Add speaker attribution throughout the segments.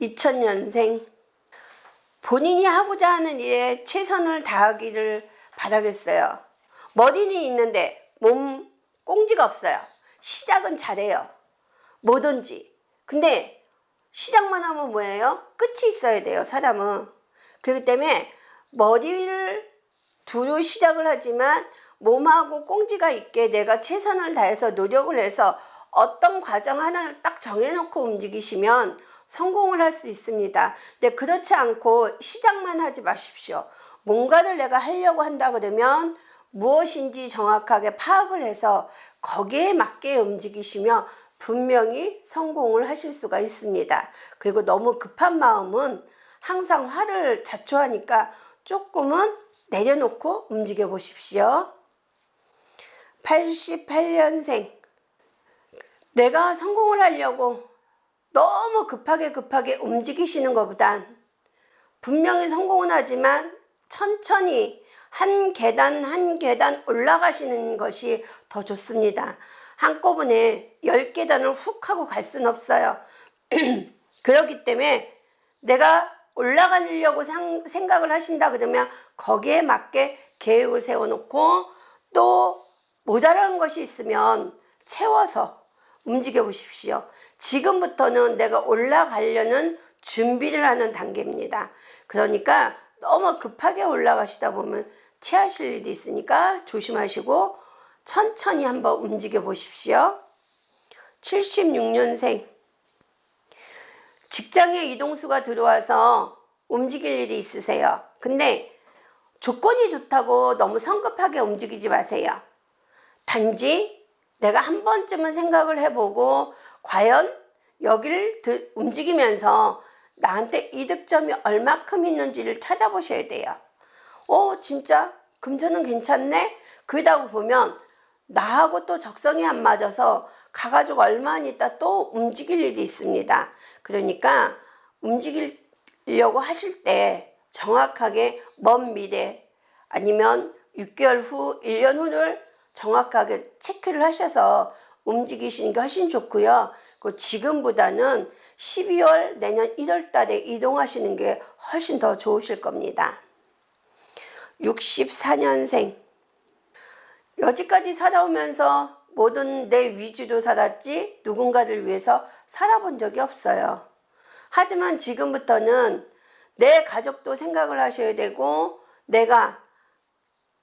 Speaker 1: 2000년생 본인이 하고자 하는 일에 최선을 다하기를 바라겠어요. 머리는 있는데 몸 꽁지가 없어요. 시작은 잘해요. 뭐든지. 근데 시작만 하면 뭐예요? 끝이 있어야 돼요, 사람은. 그렇기 때문에 머리를 두루 시작을 하지만 몸하고 꽁지가 있게 내가 최선을 다해서 노력을 해서 어떤 과정 하나를 딱 정해놓고 움직이시면 성공을 할 수 있습니다. 근데 그렇지 않고 시작만 하지 마십시오. 뭔가를 내가 하려고 한다 그러면 무엇인지 정확하게 파악을 해서 거기에 맞게 움직이시면 분명히 성공을 하실 수가 있습니다. 그리고 너무 급한 마음은 항상 화를 자초하니까 조금은 내려놓고 움직여 보십시오. 88년생. 내가 성공을 하려고 너무 급하게 급하게 움직이시는 것보단 분명히 성공은 하지만 천천히 한 계단 한 계단 올라가시는 것이 더 좋습니다. 한꺼번에 열 계단을 훅 하고 갈 수는 없어요. 그렇기 때문에 내가 올라가려고 상- 생각을 하신다 그러면 거기에 맞게 계획을 세워놓고 또 모자란 것이 있으면 채워서 움직여 보십시오. 지금부터는 내가 올라가려는 준비를 하는 단계입니다. 그러니까 너무 급하게 올라가시다 보면 체하실 일이 있으니까 조심하시고 천천히 한번 움직여 보십시오. 76년생. 직장에 이동수가 들어와서 움직일 일이 있으세요. 근데 조건이 좋다고 너무 성급하게 움직이지 마세요. 단지 내가 한 번쯤은 생각을 해보고 과연 드- 움직이면서 나한테 이득점이 얼마큼 있는지를 찾아보셔야 돼요. 어, 진짜 금전은 괜찮네? 그러다 보면 나하고 또 적성이 안 맞아서 가가지고 얼마 안 있다 또 움직일 일이 있습니다. 그러니까 움직이려고 하실 때 정확하게 먼 미래 아니면 6개월 후, 1년 후를 정확하게 체크를 하셔서 움직이시는 게 훨씬 좋고요. 그 지금보다는 12월 내년 1월 달에 이동하시는 게 훨씬 더 좋으실 겁니다. 64년생. 여지까지 살아오면서 모든 내 위주로 살았지 누군가를 위해서 살아본 적이 없어요. 하지만 지금부터는 내 가족도 생각을 하셔야 되고 내가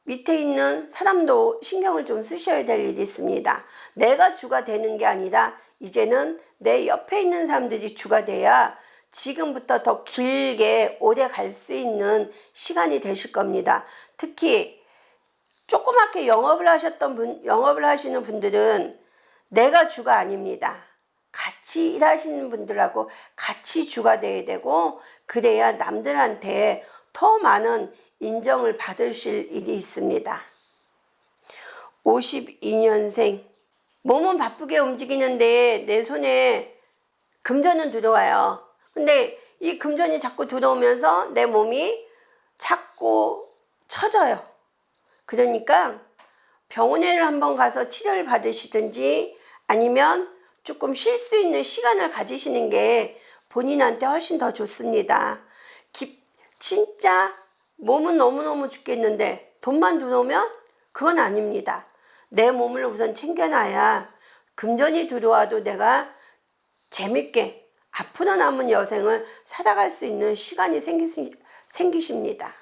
Speaker 1: 밑에 있는 사람도 신경을 좀 쓰셔야 될 일이 있습니다. 내가 주가 되는 게 아니라 이제는 내 옆에 있는 사람들이 주가 돼야 지금부터 더 길게 오래 갈 수 있는 시간이 되실 겁니다. 특히 조그맣게 영업을 하셨던 분, 영업을 하시는 분들은 내가 주가 아닙니다. 같이 일하시는 분들하고 같이 주가 돼야 되고 그래야 남들한테 더 많은 인정을 받으실 일이 있습니다. 52년생. 몸은 바쁘게 움직이는데 내 손에 금전은 들어와요. 근데 이 금전이 자꾸 들어오면서 내 몸이 자꾸 처져요. 그러니까 병원에를 한번 가서 치료를 받으시든지 아니면 조금 쉴 수 있는 시간을 가지시는 게 본인한테 훨씬 더 좋습니다. 기- 진짜 몸은 너무너무 죽겠는데 돈만 들어오면 그건 아닙니다. 내 몸을 우선 챙겨놔야 금전이 들어와도 내가 재밌게 앞으로 남은 여생을 살아갈 수 있는 시간이 생기십니다.